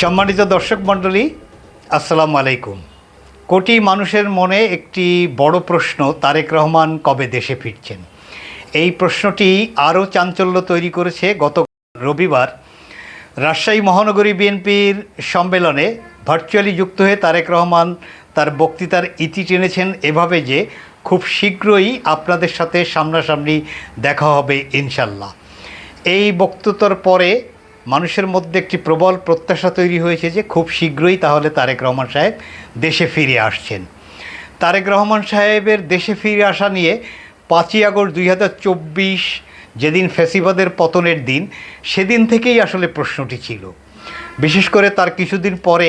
সম্মানিত দর্শক মণ্ডলী, আসসালামু আলাইকুম। কোটি মানুষের মনে একটি বড় প্রশ্ন, তারেক রহমান কবে দেশে ফিরছেন? এই প্রশ্নটি আরও চাঞ্চল্য তৈরি করেছে গত রবিবার রাজশাহী মহানগরী বিএনপির সম্মেলনে ভার্চুয়ালি যুক্ত হয়ে তারেক রহমান তার বক্তৃতার ইতি টেনেছেন এভাবে যে খুব শীঘ্রই আপনাদের সাথে সামনাসামনি দেখা হবে ইনশাল্লাহ। এই বক্তৃতার পরে মানুষের মধ্যে একটি প্রবল প্রত্যাশা তৈরি হয়েছে যে খুব শীঘ্রই তাহলে তারেক রহমান সাহেব দেশে ফিরে আসছেন। তারেক রহমান সাহেবের দেশে ফিরে আসা নিয়ে পাঁচই আগস্ট দুই হাজার চব্বিশ যেদিন ফেসিবাদের পতনের দিন, সেদিন থেকেই আসলে প্রশ্নটি ছিল। বিশেষ করে তার কিছুদিন পরে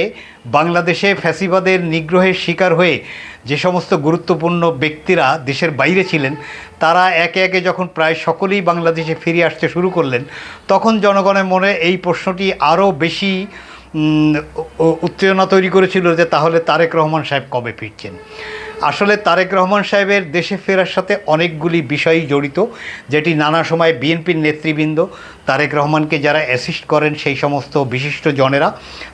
বাংলাদেশে ফ্যাসিবাদের নিগ্রহের শিকার হয়ে যে সমস্ত গুরুত্বপূর্ণ ব্যক্তিরা দেশের বাইরে ছিলেন, তারা একে একে যখন প্রায় সকলেই বাংলাদেশে ফিরে আসতে শুরু করলেন, তখন জনগণের মনে এই প্রশ্নটি আরও বেশি উত্তেজনা তৈরি করেছিল যে তাহলে তারেক রহমান সাহেব কবে ফিরছেন। আসলে তারেক রহমান সাহেবের দেশে ফেরার সাথে অনেকগুলি বিষয়ই জড়িত, যেটি নানা সময় বিএনপির নেতৃবৃন্দ তারেক রহমানকে যারা অ্যাসিস্ট করেন সেই সমস্ত বিশিষ্ট জনেরা,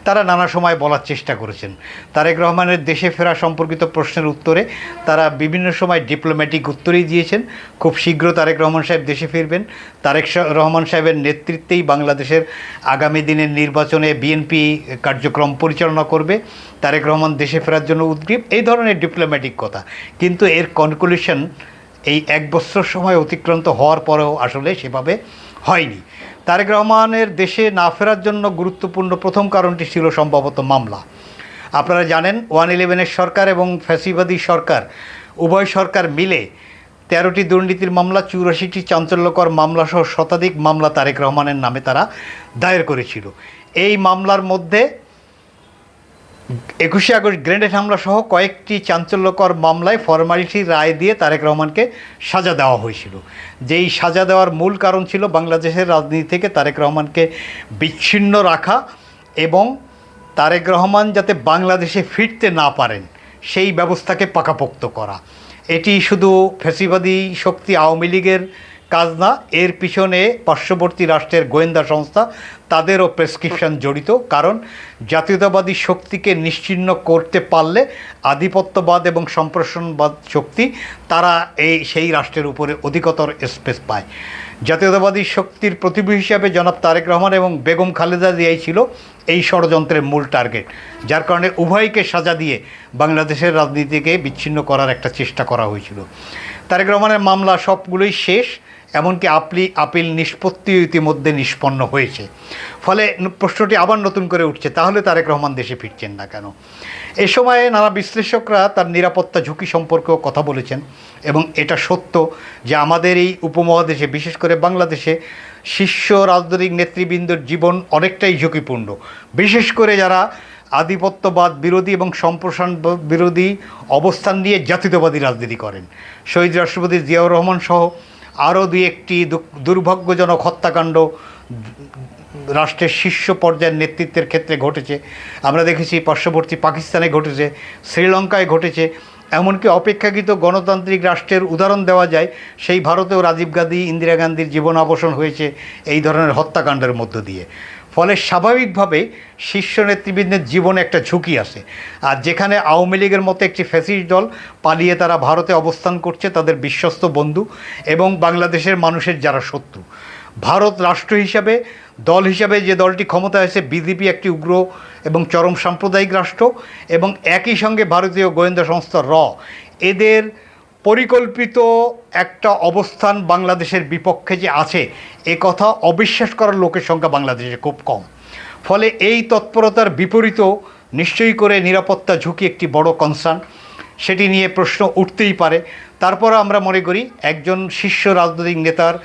তারা নানা সময় বলার চেষ্টা করেছেন। তারেক রহমানের দেশে ফেরা সম্পর্কিত প্রশ্নের উত্তরে তারা বিভিন্ন সময় ডিপ্লোম্যাটিক উত্তরই দিয়েছেন। খুব শীঘ্র তারেক রহমান সাহেব দেশে ফিরবেন। তারেক রহমান সাহেবের নেতৃত্বেই বাংলাদেশের আগামী দিনের নির্বাচনে বিএনপি কার্যক্রম পরিচালনা করবে। তারেক রহমান দেশে ফেরার জন্য উদ্গ্রীব। এই ধরনের ডিপ্লোম্যাটিক কথা। কিন্তু এর কনক্লুশন এই এক বছর সময় অতিক্রান্ত হওয়ার পরেও আসলে সেভাবে হয়নি। তারেক রহমানের দেশে না ফেরার জন্য গুরুত্বপূর্ণ প্রথম কারণটি ছিল সম্ভবত মামলা। আপনারা জানেন, ওয়ান ইলেভেনের সরকার এবং ফ্যাসিবাদী সরকার, উভয় সরকার মিলে তেরোটি দুর্নীতির মামলা, চুরাশিটি চাঞ্চল্যকর মামলাসহ শতাধিক মামলা তারেক রহমানের নামে তারা দায়ের করেছিল। এই মামলার মধ্যে একুশে আগস্ট গ্রেনেড হামলা সহ কয়েকটি চাঞ্চল্যকর মামলায় ফরমালিটি রায় দিয়ে তারেক রহমানকে সাজা দেওয়া হয়েছিল। যেই সাজা দেওয়ার মূল কারণ ছিল বাংলাদেশের রাজনীতি থেকে তারেক রহমানকে বিচ্ছিন্ন রাখা এবং তারেক রহমান যাতে বাংলাদেশে ফিরতে না পারেন, সেই ব্যবস্থাকে পাকাপোক্ত করা। এটি শুধু ফ্যাসিবাদী শক্তি আওয়ামী লীগের কাজ না এর পিছনে পার্শ্ববর্তী রাষ্ট্রের গোয়েন্দা সংস্থা, তাদেরও প্রেসক্রিপশন জড়িত। কারণ, জাতীয়তাবাদী শক্তিকে নিশ্চিহ্ন করতে পারলে আধিপত্যবাদ এবং সম্প্রসারণবাদ শক্তি তারা এই সেই রাষ্ট্রের উপরে অধিকতর স্পেস পায়। জাতীয়তাবাদী শক্তির প্রতিভূ হিসাবে জনাব তারেক রহমান এবং বেগম খালেদা জিয়াই ছিল এই ষড়যন্ত্রের মূল টার্গেট যার কারণে উভয়কে সাজা দিয়ে বাংলাদেশের রাজনীতিকে বিচ্ছিন্ন করার একটা চেষ্টা করা হয়েছিল। তারেক রহমানের মামলা সবগুলোই শেষ। এমনকি আপলি, আপিল নিষ্পত্তি ইতিমধ্যে নিষ্পন্ন হয়েছে। ফলে প্রশ্নটি আবার নতুন করে উঠছে, তাহলে তারেক রহমান দেশে ফিরছেন না কেন? এ সময়ে নানা বিশ্লেষকরা তার নিরাপত্তা ঝুঁকি সম্পর্কেও কথা বলেছেন এবং এটা সত্য যে আমাদের এই উপমহাদেশে, বিশেষ করে বাংলাদেশে, শীর্ষ রাজনৈতিক নেতৃবৃন্দর জীবন অনেকটাই ঝুঁকিপূর্ণ। বিশেষ করে যারা আধিপত্যবাদ বিরোধী এবং সম্প্রসারণ বিরোধী অবস্থান নিয়ে জাতীয়তাবাদী রাজনীতি করেন। শহীদ রাষ্ট্রপতি জিয়াউর রহমান সহ আরও দুই একটি দুর্ভাগ্যজনক হত্যাকাণ্ড রাষ্ট্রের শীর্ষ পর্যায়ের নেতৃত্বের ক্ষেত্রে ঘটেছে। আমরা দেখেছি পার্শ্ববর্তী পাকিস্তানে ঘটেছে, শ্রীলঙ্কায় ঘটেছে। এমনকি অপেক্ষাকৃত গণতান্ত্রিক রাষ্ট্রের উদাহরণ দেওয়া যায়, সেই ভারতেও রাজীব গান্ধী, ইন্দিরা গান্ধীর জীবন অবসান হয়েছে এই ধরনের হত্যাকাণ্ডের মধ্য দিয়ে। ফলে স্বাভাবিকভাবে শীর্ষ নেতৃবৃন্দের জীবনে একটা ঝুঁকি আছে আর যেখানে আওয়ামী লীগের মতো একটি ফ্যাসিস্ট দল পালিয়ে তারা ভারতে অবস্থান করছে, তাদের বিশ্বস্ত বন্ধু এবং বাংলাদেশের মানুষের যারা শত্রু। ভারত রাষ্ট্র হিসাবে, দল হিসাবে যে দলটি ক্ষমতায় আছে, বিজেপি একটি উগ্র এবং চরম সাম্প্রদায়িক রাষ্ট্র এবং একই সঙ্গে ভারতীয় গোয়েন্দা সংস্থা র। এদের পরিকল্পিত একটা অবস্থান বাংলাদেশের বিপক্ষে যে আছে, এ কথা অবিশ্বাস করার লোকের সংখ্যা বাংলাদেশে খুব কম। ফলে এই তৎপরতার বিপরীত নিশ্চয়ই করে নিরাপত্তা ঝুঁকি একটি বড় কনসার্ন সেটি নিয়ে প্রশ্ন উঠতেই পারে। তারপর আমরা মনে করি একজন শীর্ষ রাজনৈতিক নেতার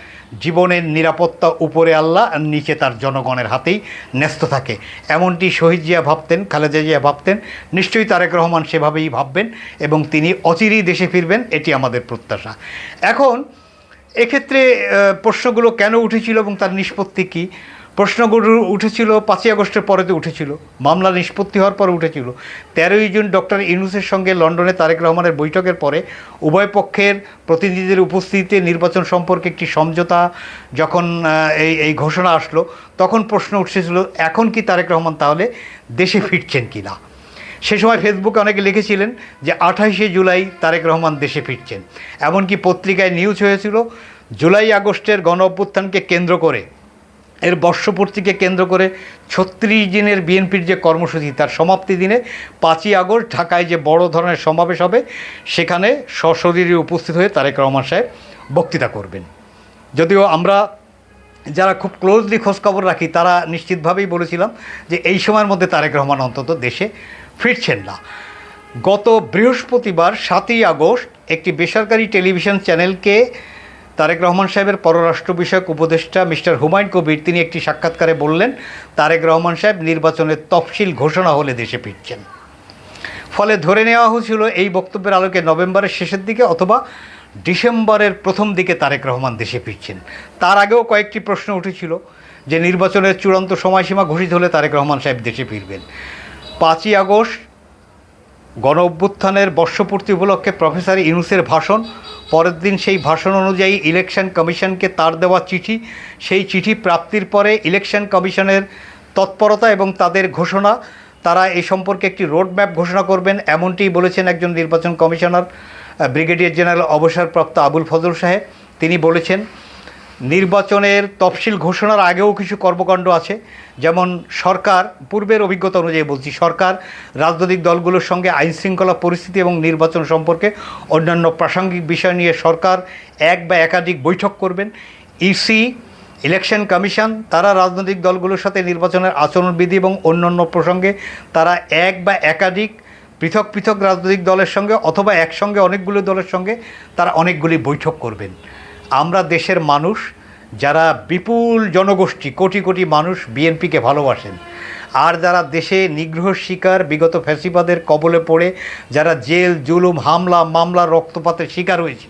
জীবনের নিরাপত্তা উপরে আল্লাহ আর নিচে তার জনগণের হাতেই ন্যস্ত থাকে। এমনটি শহীদ জিয়া ভাবতেন, খালেদা জিয়া ভাবতেন। নিশ্চয়ই তারেক রহমান সেভাবেই ভাববেন এবং তিনি অচিরেই দেশে ফিরবেন, এটি আমাদের প্রত্যাশা। এখন এক্ষেত্রে প্রশ্নগুলো কেন উঠেছিল এবং তার নিষ্পত্তি কী? প্রশ্নগুলো উঠেছিল, পাঁচই আগস্টের পরেতে উঠেছিল। মামলা নিষ্পত্তি হওয়ার পর উঠেছিল। তেরোই জুন ডক্টর ইউনুসের সঙ্গে লন্ডনে তারেক রহমানের বৈঠকের পরে উভয় পক্ষের প্রতিনিধিদের উপস্থিতিতে নির্বাচন সম্পর্কে একটি সমঝোতা যখন এই এই ঘোষণা আসলো, তখন প্রশ্ন উঠেছিল, এখন কি তারেক রহমান তাহলে দেশে ফিরছেন কি না সে সময় ফেসবুকে অনেকে লিখেছিলেন যে, আঠাইশে জুলাই তারেক রহমান দেশে ফিরছেন। এমনকি পত্রিকায় নিউজ হয়েছিল, জুলাই আগস্টের গণ অভ্যুত্থানকে কেন্দ্র করে এর বর্ষপূর্তিকে কেন্দ্র করে ছত্রিশ দিনের বিএনপির যে কর্মসূচি, তার সমাপ্তি দিনে পাঁচই আগস্ট ঢাকায় যে বড় ধরনের সমাবেশ হবে, সেখানে সশরীরে উপস্থিত হয়ে তারেক রহমান সাহেব বক্তৃতা করবেন। যদিও আমরা যারা খুব ক্লোজলি খোঁজখবর রাখি, তারা নিশ্চিতভাবেই বলেছিলাম যে এই সময়ের মধ্যে তারেক রহমান অন্তত দেশে ফিরছেন না। গত বৃহস্পতিবার সাতই আগস্ট একটি বেসরকারি টেলিভিশন চ্যানেলকে তারেক রহমান সাহেবের পররাষ্ট্র বিষয়ক উপদেষ্টা মিস্টার হুমায়ুন কবির তিনি একটি সাক্ষাৎকারে বললেন, তারেক রহমান সাহেব নির্বাচনের তফসিল ঘোষণা হলে দেশে ফিরছেন। ফলে ধরে নেওয়া হয়েছিল এই বক্তব্যের আলোকে নভেম্বরের শেষের দিকে অথবা ডিসেম্বরের প্রথম দিকে তারেক রহমান দেশে ফিরছেন। তার আগেও কয়েকটি প্রশ্ন উঠেছিল যে নির্বাচনের চূড়ান্ত সময়সীমা ঘোষিত হলে তারেক রহমান সাহেব দেশে ফিরবেন। পাঁচই আগস্ট গণ অভ্যুত্থানের বর্ষপূর্তি উপলক্ষে প্রফেসর ইউনুসের ভাষণ। পরের দিন সেই ভাষণ অনুযায়ী ইলেকশন কমিশনকে তার দেওয়া চিঠি। সেই চিঠি প্রাপ্তির পরে ইলেকশন কমিশনের তৎপরতা এবং তাদের ঘোষণা। তারা এই সম্পর্কে একটি রোড ম্যাপ ঘোষণা করবেন, এমনটিই বলেছেন একজন নির্বাচন কমিশনার, ব্রিগেডিয়ার জেনারেল অবসরপ্রাপ্ত আবুল ফজল সাহেব। তিনি বলেছেন নির্বাচনের তফসিল ঘোষণার আগেও কিছু কর্মকাণ্ড আছে। যেমন সরকার, পূর্বের অভিজ্ঞতা অনুযায়ী বলছি, সরকার রাজনৈতিক দলগুলোর সঙ্গে আইন শৃঙ্খলা পরিস্থিতি এবং নির্বাচন সম্পর্কে অন্যান্য প্রাসঙ্গিক বিষয় নিয়ে সরকার এক বা একাধিক বৈঠক করবেন। ইসি, ইলেকশন কমিশন, তারা রাজনৈতিক দলগুলোর সাথে নির্বাচনের আচরণবিধি এবং অন্যান্য প্রসঙ্গে তারা এক বা একাধিক পৃথক পৃথক রাজনৈতিক দলের সঙ্গে অথবা একসঙ্গে অনেকগুলো দলের সঙ্গে তারা অনেকগুলি বৈঠক করবেন। আমরা দেশের মানুষ যারা বিপুল জনগোষ্ঠী, কোটি কোটি মানুষ বিএনপিকে ভালোবাসেন, আর যারা দেশে নিগ্রহ শিকার বিগত ফ্যাসিবাদের কবলে পড়ে, যারা জেল, জুলুম, হামলা, মামলা, রক্তপাতের শিকার হয়েছে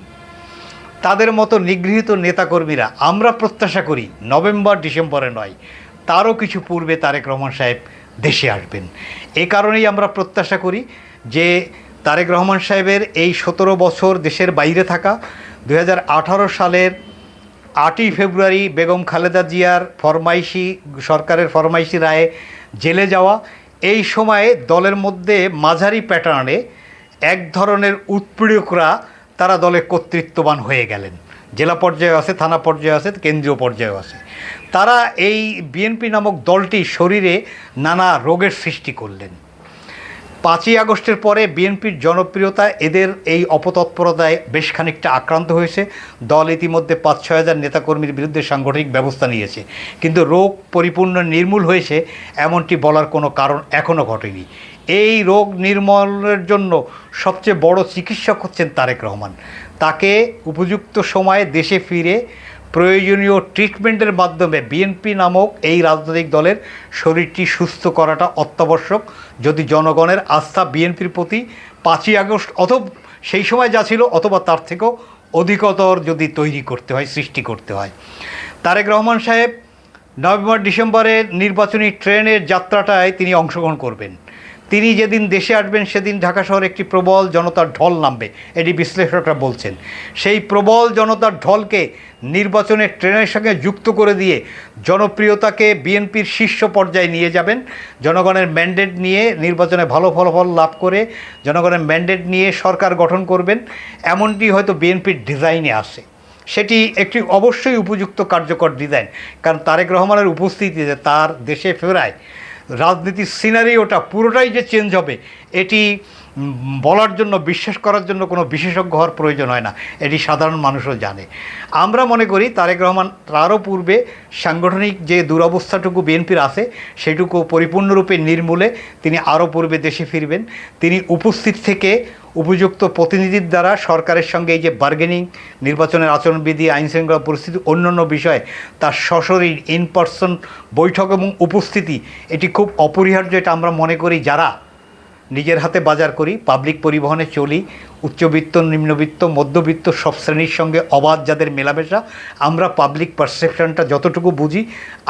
তাদের মতো নিগৃহীত নেতাকর্মীরা আমরা প্রত্যাশা করি নভেম্বর, ডিসেম্বরে নয়, তারও কিছু পূর্বে তারেক রহমান সাহেব দেশে আসবেন। এ কারণেই আমরা প্রত্যাশা করি যে তারেক রহমান সাহেবের এই সতেরো বছর দেশের বাইরে থাকা দু হাজার আঠারো সালের আটই ফেব্রুয়ারি বেগম খালেদা জিয়ার ফরমাইশি, সরকারের ফরমাইশি রায়ে জেলে যাওয়া। এই সময়ে দলের মধ্যে মাঝারি প্যাটার্নে এক ধরনের উৎপীড়করা তারা দলে কর্তৃত্ববান হয়ে গেলেন। জেলা পর্যায়ে আছে, থানা পর্যায়ে আছে, কেন্দ্রীয় পর্যায়েও আছে। তারা এই বিএনপি নামক দলটি শরীরে নানা রোগের সৃষ্টি করলেন। পাঁচই আগস্টের পরে বিএনপির জনপ্রিয়তা এদের এই অপতৎপরতায় বেশ খানিকটা আক্রান্ত হয়েছে। দল ইতিমধ্যে পাঁচ ছয় হাজার নেতাকর্মীর বিরুদ্ধে সাংগঠনিক ব্যবস্থা নিয়েছে। কিন্তু রোগ পরিপূর্ণ নির্মূল হয়েছে এমনটি বলার কোনো কারণ এখনও ঘটেনি। এই রোগ নির্মূলের জন্য সবচেয়ে বড় চিকিৎসক হচ্ছেন তারেক রহমান। তাকে উপযুক্ত সময়ে দেশে ফিরে প্রয়োজনীয় ট্রিটমেন্টের মাধ্যমে বিএনপি নামক এই রাজনৈতিক দলের শরীরটি সুস্থ করাটা অত্যাবশ্যক। যদি জনগণের আস্থা বিএনপির প্রতি পাঁচই আগস্ট অথবা, সেই সময় যা ছিল অথবা তার থেকেও অধিকতর যদি তৈরি করতে হয়, সৃষ্টি করতে হয়। তারেক রহমান সাহেব নভেম্বর ডিসেম্বরে নির্বাচনী ট্রেনের যাত্রাটায় তিনি অংশগ্রহণ করবেন। তিনি যেদিন দেশে আসবেন, সেদিন ঢাকা শহরে একটি প্রবল জনতার ঢল নামবে, এটি বিশ্লেষকরা বলছেন। সেই প্রবল জনতার ঢলকে নির্বাচনের ট্রেনের সঙ্গে যুক্ত করে দিয়ে জনপ্রিয়তাকে বিএনপির শীর্ষ পর্যায়ে নিয়ে যাবেন। জনগণের ম্যান্ডেট নিয়ে নির্বাচনে ভালো ফলাফল লাভ করে জনগণের ম্যান্ডেট নিয়ে সরকার গঠন করবেন, এমনটি হয়তো বিএনপির ডিজাইনে আসে সেটি একটি অবশ্যই উপযুক্ত কার্যকর ডিজাইন, কারণ তারেক রহমানের উপস্থিতিতে তার দেশে ফেরায় রাজনীতির সিনারি ওটা, পুরোটাই যে চেঞ্জ হবে, এটি বলার জন্য, বিশ্বাস করার জন্য কোনো বিশেষজ্ঞ হওয়ার প্রয়োজন হয় না। এটি সাধারণ মানুষও জানে। আমরা মনে করি, তারেক রহমান তারও পূর্বে সাংগঠনিক যে দুরবস্থাটুকু বিএনপির আছে, সেটুকু পরিপূর্ণরূপে নির্মূলে তিনি আরও পূর্বে দেশে ফিরবেন। তিনি উপস্থিত থেকে উপযুক্ত প্রতিনিধির দ্বারা সরকারের সঙ্গে এই যে বার্গেনিং নির্বাচনের আচরণবিধি আইন শৃঙ্খলা পরিস্থিতি, অন্যান্য বিষয়ে তার সশরীর ইন পার্সন বৈঠক এবং উপস্থিতি, এটি খুব অপরিহার্য এটা আমরা মনে করি যারা নিজের হাতে বাজার করি পাবলিক পরিবহনে চলি, উচ্চবিত্ত, নিম্নবিত্ত, মধ্যবিত্ত সব শ্রেণির সঙ্গে অবাধ যাদের মেলামেশা, আমরা পাবলিক পারসেপশনটা যতটুকু বুঝি,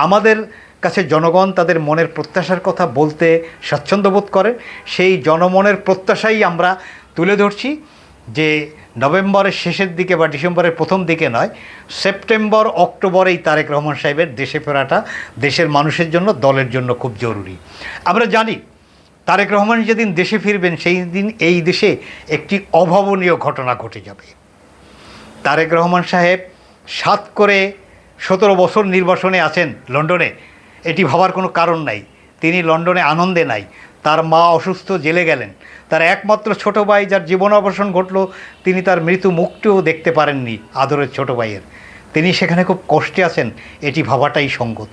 আমাদের কাছে জনগণ তাদের মনের প্রত্যাশার কথা বলতে স্বাচ্ছন্দ্য বোধ করে, সেই জনমনের প্রত্যাশাই আমরা তুলে ধরছি যে নভেম্বরের শেষের দিকে বা ডিসেম্বরের প্রথম দিকে নয়, সেপ্টেম্বর অক্টোবরেই তারেক রহমান সাহেবের দেশে ফেরাটা দেশের মানুষের জন্য, দলের জন্য খুব জরুরি। আমরা জানি, তারেক রহমান যেদিন দেশে ফিরবেন, সেই দিন এই দেশে একটি অভাবনীয় ঘটনা ঘটে যাবে। তারেক রহমান সাহেব সাত করে সতেরো বছর নির্বাসনে আছেন লন্ডনে। এটি ভাবার কোনো কারণ নাই। তিনি লন্ডনে আনন্দে নাই। তার মা অসুস্থ, জেলে গেলেন। তার একমাত্র ছোট ভাই যার জীবন অবসান ঘটল, তিনি তার মৃত্যু মুখটিও দেখতে পারেননি আদরের ছোট ভাইয়ের। তিনি সেখানে খুব কষ্টে আছেন, এটি ভাবাটাই সঙ্গত।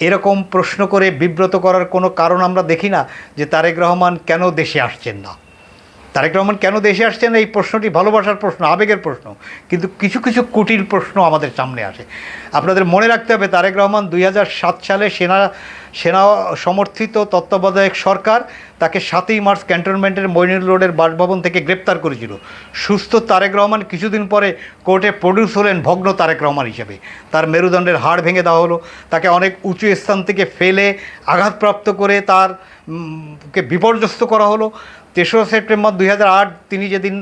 এরকম প্রশ্ন করে বিব্রত করার কোনো কারণ আমরা দেখি না যে তারেক রহমান কেন দেশে আসছেন না। তারেক রহমান কেন দেশে আসছেন? এই প্রশ্নটি ভালোবাসার প্রশ্ন, আবেগের প্রশ্ন। কিন্তু কিছু কিছু কুটিল প্রশ্ন আমাদের সামনে আসে। আপনাদের মনে রাখতে হবে, তারেক রহমান দুই হাজার সাত সালে সেনা সেনা সমর্থিত তত্ত্বাবধায়ক সরকার, তাকে সাতই মার্চ ক্যান্টনমেন্টের মইনুল রোডের বাসভবন থেকে গ্রেপ্তার করেছিল। সুস্থ তারেক রহমান কিছুদিন পরে কোর্টে প্রডিউস হলেন ভগ্ন তারেক রহমান হিসেবে। তার মেরুদণ্ডের হাড় ভেঙে দেওয়া হলো। তাকে অনেক উঁচু স্থান থেকে ফেলে আঘাতপ্রাপ্ত করে তার কে বিপর্যস্ত করা হলো। তেসরা সেপ্টেম্বর দুই তিনি যেদিন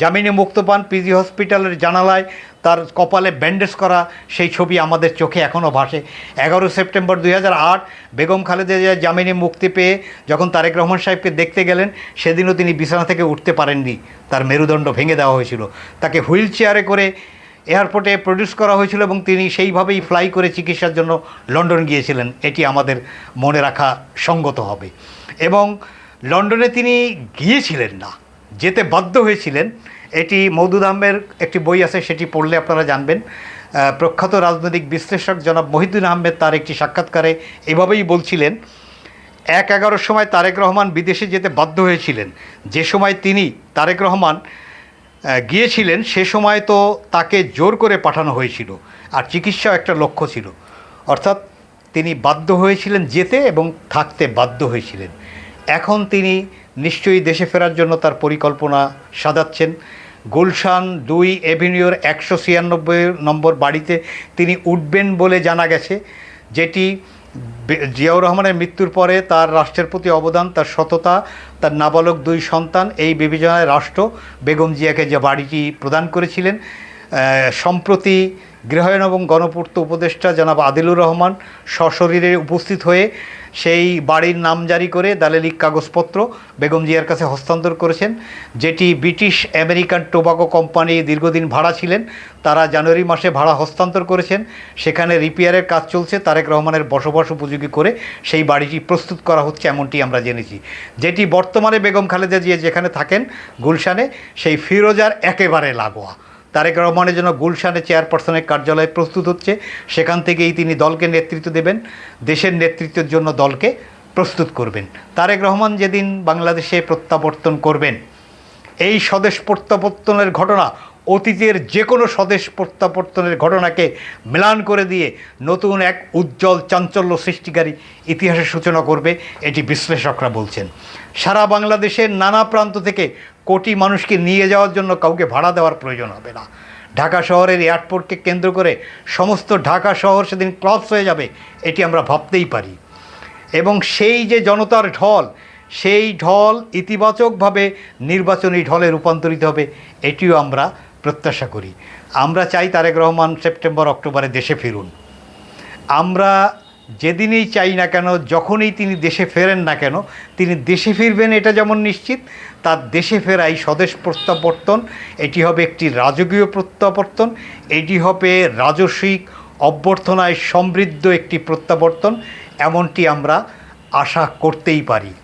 জামিনে মুক্ত পান পিজি হসপিটালের জানালায় তার কপালে ব্যান্ডেজ করা, সেই ছবি আমাদের চোখে এখনও ভাসে। এগারো সেপ্টেম্বর দুই হাজার আট, বেগম খালেদা জিয়া জামিনে মুক্তি পেয়ে যখন তারেক রহমান সাহেবকে দেখতে গেলেন, সেদিনও তিনি বিছানা থেকে উঠতে পারেননি। তার মেরুদণ্ড ভেঙে দেওয়া হয়েছিল। তাকে হুইল চেয়ারে করে এয়ারপোর্টে প্রডিউস করা হয়েছিল এবং তিনি সেইভাবেই ফ্লাই করে চিকিৎসার জন্য লন্ডন গিয়েছিলেন। এটি আমাদের মনে রাখা সঙ্গত হবে। এবং লন্ডনে তিনি গিয়েছিলেন না। যেতে বাধ্য হয়েছিলেন। এটি মৌদুদ আহমের একটি বই আছে, সেটি পড়লে আপনারা জানবেন। প্রখ্যাত রাজনৈতিক বিশ্লেষক জনাব মহিদুল আহমেদ তার একটি সাক্ষাৎকারে এভাবেই বলছিলেন, এক এগারোর সময় তারেক রহমান বিদেশে যেতে বাধ্য হয়েছিলেন। যে সময় তিনি তারেক রহমান গিয়েছিলেন, সে সময় তো তাকে জোর করে পাঠানো হয়েছিল আর চিকিৎসাও একটা লক্ষ্য ছিল। অর্থাৎ তিনি বাধ্য হয়েছিলেন যেতে এবং থাকতে বাধ্য হয়েছিলেন। এখন তিনি নিশ্চয়ই দেশে ফেরার জন্য তার পরিকল্পনা সাজাচ্ছেন। গুলশান দুই এভিনিউর একশো ছিয়ানব্বই নম্বর বাড়িতে তিনি উঠবেন বলে জানা গেছে, যেটি জিয়াউর রহমানের মৃত্যুর পরে তার রাষ্ট্রের প্রতি অবদান, তার সততা, তার নাবালক দুই সন্তান, এই বিবেচনায় রাষ্ট্র বেগম জিয়াকে যে বাড়িটি প্রদান করেছিলেন সম্প্রতি গৃহায়ন এবং গণপূর্ত উপদেষ্টা জনাব আদিলুর রহমান সশরীরে উপস্থিত হয়ে সেই বাড়ির নাম জারি করে দালেলিক কাগজপত্র বেগম জিয়ার কাছে হস্তান্তর করেছেন, যেটি ব্রিটিশ আমেরিকান টোবাকো কোম্পানি দীর্ঘদিন ভাড়া ছিলেন। তারা জানুয়ারি মাসে ভাড়া হস্তান্তর করেছেন। সেখানে রিপেয়ারের কাজ চলছে, তারেক রহমানের বসবাস উপযোগী করে সেই বাড়িটি প্রস্তুত করা হচ্ছে এমনটি আমরা জেনেছি। যেটি বর্তমানে বেগম খালেদা জিয়া যেখানে থাকেন, গুলশানে, সেই ফিরোজার একেবারে লাগোয়া। তারেক রহমানের জন্য গুলশানে চেয়ারপারসনের কার্যালয় প্রস্তুত হচ্ছে। সেখান থেকেই তিনি দলকে নেতৃত্ব দেবেন, দেশের নেতৃত্বের জন্য দলকে প্রস্তুত করবেন। তারেক রহমান যেদিন বাংলাদেশে প্রত্যাবর্তন করবেন, এই স্বদেশ প্রত্যাবর্তনের ঘটনা অতীতের যে কোনো স্বদেশ প্রত্যাবর্তনের ঘটনাকে মেলান করে দিয়ে নতুন এক উজ্জ্বল চাঞ্চল্য সৃষ্টিকারী ইতিহাসের সূচনা করবে এটি বিশ্লেষকরা বলছেন। সারা বাংলাদেশের নানা প্রান্ত থেকে কোটি মানুষকে নিয়ে যাওয়ার জন্য কাউকে ভাড়া দেওয়ার প্রয়োজন হবে না। ঢাকা শহরের এয়ারপোর্টকে কেন্দ্র করে সমস্ত ঢাকা শহর সেদিন ক্লপস হয়ে যাবে, এটি আমরা ভাবতেই পারি। এবং সেই যে জনতার ঢল, সেই ঢল ইতিবাচকভাবে নির্বাচনী ঢলে রূপান্তরিত হবে, এটিও আমরা প্রত্যাশা করি। আমরা চাই তারেক রহমান সেপ্টেম্বর, অক্টোবরে দেশে ফিরুন। আমরা যেদিনই চাই না কেন, যখনই তিনি দেশে ফেরেন না কেন, তিনি দেশে ফিরবেন এটা যেমন নিশ্চিত, তার দেশে ফেরাই স্বদেশ প্রত্যাবর্তন, এটি হবে একটি রাজকীয় প্রত্যাবর্তন, এটি হবে রাজস্বিক অভ্যর্থনায় সমৃদ্ধ একটি প্রত্যাবর্তন, এমনটি আমরা আশা করতেই পারি।